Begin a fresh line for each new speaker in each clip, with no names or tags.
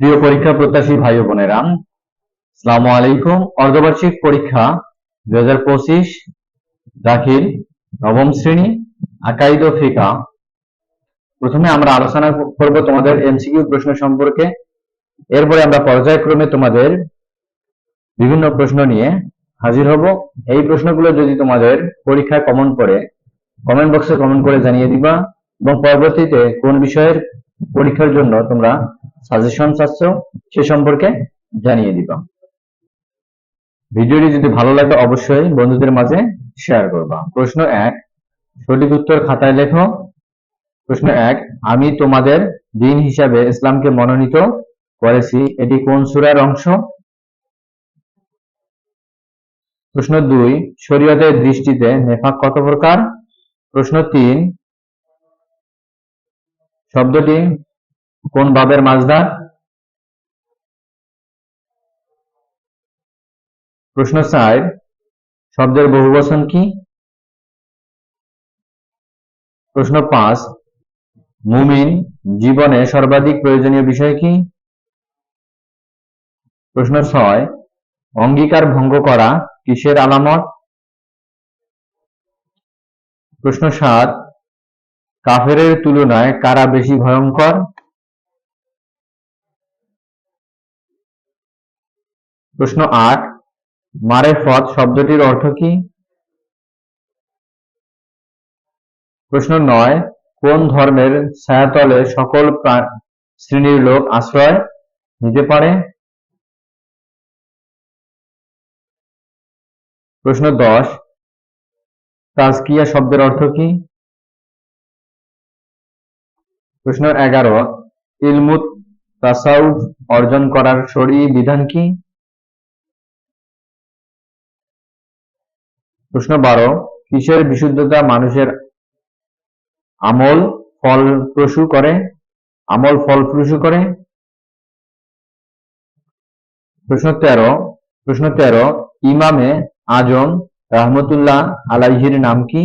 প্রিয় পরীক্ষা প্রত্যাশী ভাই বোনেরা সালামু আলাইকুম। অর্ধবার্ষিক পরীক্ষা দুই হাজার পঁচিশ, দাখিল নবম শ্রেণি, আকাইদ ফিকা। প্রথমে আমরা আলোচনা করব তোমাদের এমসিকিউ প্রশ্ন সম্পর্কে। এরপরে আমরা পর্যায়ক্রমে তোমাদের বিভিন্ন প্রশ্ন নিয়ে হাজির হব। এই প্রশ্নগুলো যদি তোমাদের পরীক্ষায় কমন পড়ে কমেন্ট বক্সে কমেন্ট করে জানিয়ে দিবা এবং পরবর্তীতে কোন বিষয়ের পরীক্ষার জন্য তোমরা সাজেশন চাচ্ছ, সে সম্পর্কে জানিয়ে দিবা। ভিডিওটি যদি ভালো লাগে, অবশ্যই বন্ধুদের মাঝে শেয়ার করবা। প্রশ্ন এক, সঠিক উত্তর খাতায় লেখো। প্রশ্ন এক, আমি তোমাদের দিন হিসাবে ইসলামকে মনোনীত করেছি, এটি কোন সূরার অংশ? প্রশ্ন দুই, শরীয়তের দৃষ্টিতে নেফাক কত প্রকার? প্রশ্ন তিন, শব্দটি কোন বাবের মাঝদার প্রশ্ন চার, শব্দের বহুবচন কি? প্রশ্ন পাঁচ, মুমিন জীবনে সর্বাধিক প্রয়োজনীয় বিষয় কি? প্রশ্ন ছয়, অঙ্গীকার ভঙ্গ করা কিসের আলামত? প্রশ্ন সাত, কাফেরের তুলনায় কারা বেশি ভয়ঙ্কর? প্রশ্ন আট মারেফত শব্দটির অর্থ কি? প্রশ্ন নয়, কোন ধর্মের ছায়াতলে সকল শ্রেণির লোক আশ্রয় নিতে পারে? প্রশ্ন দশ, তাজকিয়া শব্দের অর্থ কি? প্রশ্ন এগারো, ইলমুত তাসাউফ অর্জন করার শরী বিধান কি? প্রশ্ন বারো, কিসের বিশুদ্ধতা মানুষের আমল ফলপ্রসূ করে? আমল ফলপ্রসূ করে? প্রশ্ন তেরো প্রশ্ন তেরো, ইমামে আজম রহমতুল্লাহ আলাইহির নাম কি?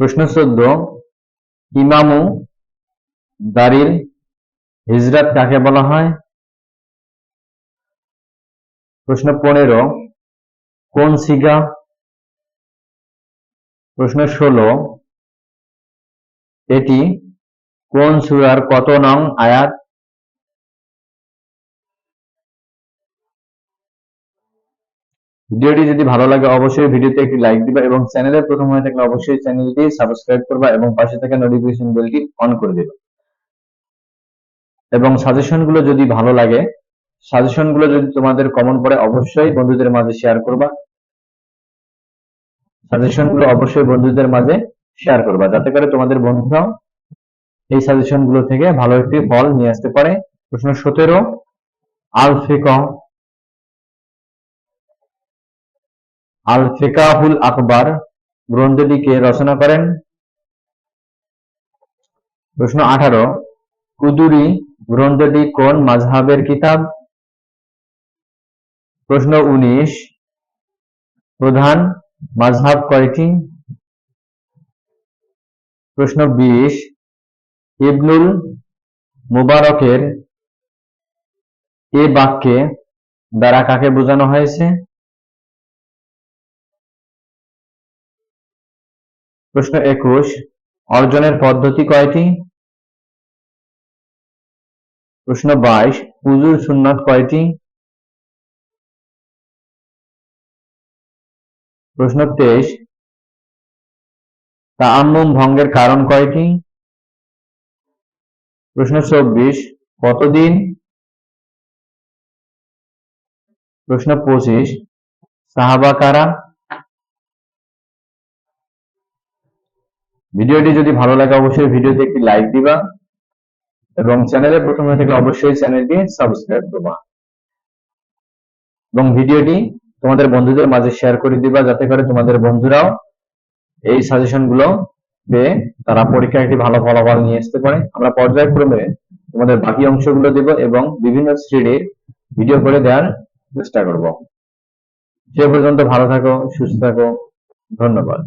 প্রশ্ন চোদ্দ, ইমামু দারিল হিজরাত কাকে বলা হয়? প্রশ্ন পনেরো, কোন সিগা? প্রশ্ন ষোলো, এটি কোন সূরার কত নং আয়াত? ভিডিওটি যদি ভালো লাগে, অবশ্যই ভিডিওতে একটি লাইক দিবা এবং চ্যানেলে প্রথম হয়ে থাকলে অবশ্যই চ্যানেলটি সাবস্ক্রাইব করবা এবং পাশে থাকা নোটিফিকেশন বেলটি অন করে দিবা। এবং সাজেশনগুলো যদি ভালো লাগে সাজেশনগুলো যদি তোমাদের কমন পড়ে, অবশ্যই বন্ধুদের মাঝে শেয়ার করবা। সাজেশনগুলো অবশ্যই বন্ধুদের মাঝে শেয়ার করবা, যাতে করে তোমাদের বন্ধুরাও এই সাজেশনগুলো থেকে ভালো একটি ফল নিয়ে আসতে পারে। প্রশ্ন সতেরো আল ফিকহ আল ফিকাহুল আকবর গ্রন্থটি কে রচনা করেন? প্রশ্ন আঠারো, কুদুরি গ্রন্থটি কোন মাঝহাবের কিতাব? প্রশ্ন উনিশ। প্রধান মাযহাব কয়টি? প্রশ্ন বিশ। ইবনুল মুবারকের এ বাক্যে দ্বারা কাকে বোঝানো হয়েছে? প্রশ্ন একুশ। অর্জনের পদ্ধতি কয়টি? প্রশ্ন বাইশ। উজুর সুন্নাত কয়টি? প্রশ্ন তেইশ। তাআম্মুম ভঙ্গের কারণ কয়টি? প্রশ্ন চব্বিশ, কতদিন? প্রশ্ন পঁচিশ, সাহাবা কারা? ভিডিওটি যদি ভালো লাগে, অবশ্যই ভিডিওতে একটি লাইক দিবা এবং চ্যানেলে প্রথমে থাকলে অবশ্যই চ্যানেলটি সাবস্ক্রাইব করবা। এবং ভিডিওটি তোমাদের বন্ধুদের মাঝে শেয়ার করে দিবা, যাতে করে তোমাদের বন্ধুরাও এই সাজেশনগুলো পেয়ে তারা পরীক্ষায় একটি ভালো ফলাফল নিয়ে আসতে পারে। আমরা পর্যায়ক্রমে তোমাদের বাকি অংশগুলো দেব এবং বিভিন্ন শ্রেণির ভিডিও করে দেওয়ার চেষ্টা করব। সে পর্যন্ত ভালো থাকো, সুস্থ থাকো, ধন্যবাদ।